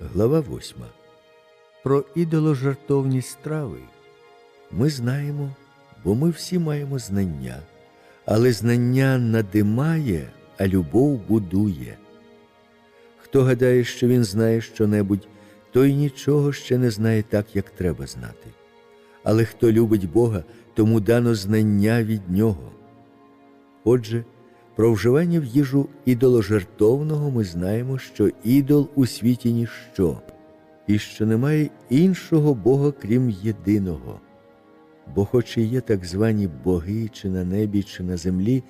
Глава 8. Про ідоложартовні страви ми знаємо, бо ми всі маємо знання, але знання надимає, а любов будує. Хто гадає, що він знає щонебудь, той нічого ще не знає так, як треба знати. Але хто любить Бога, тому дано знання від Нього. Отже, вживання в їжу ідоложертовного ми знаємо, що ідол у світі ніщо, і що немає іншого Бога, крім єдиного. Бо, хоч і є так звані боги, чи на небі, чи на землі,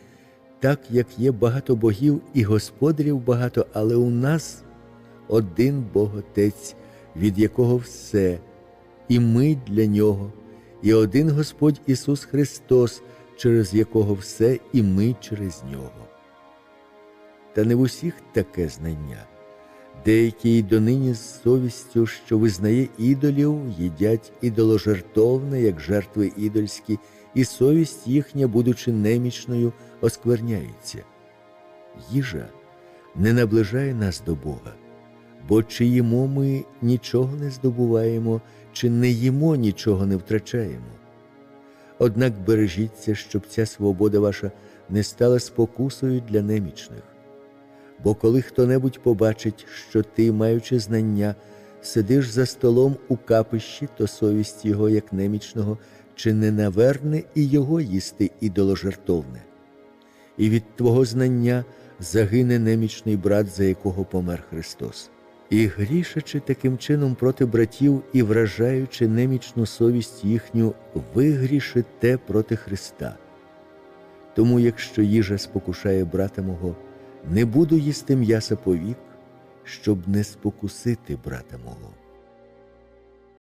так як є багато богів і господарів багато, але у нас один Бог Отець, від якого все, і ми для нього, і один Господь Ісус Христос, через якого все, і ми через нього. Та не в усіх таке знання. Деякі й донині з совістю, що визнає ідолів, їдять ідоложертовне, як жертви ідольські, і совість їхня, будучи немічною, оскверняється. Їжа не наближає нас до Бога, бо чи їмо ми нічого не здобуваємо, чи не їмо нічого не втрачаємо. Однак бережіться, щоб ця свобода ваша не стала спокусою для немічних. Бо коли хто-небудь побачить, що ти, маючи знання, сидиш за столом у капищі, то совість його, як немічного, чи не наверне і його їсти ідоложертовне. І від твого знання загине немічний брат, за якого помер Христос. І грішачи таким чином проти братів і вражаючи немічну совість їхню, ви грішите проти Христа. Тому, якщо їжа спокушає брата мого, не буду їсти м'яса повік, щоб не спокусити брата мого.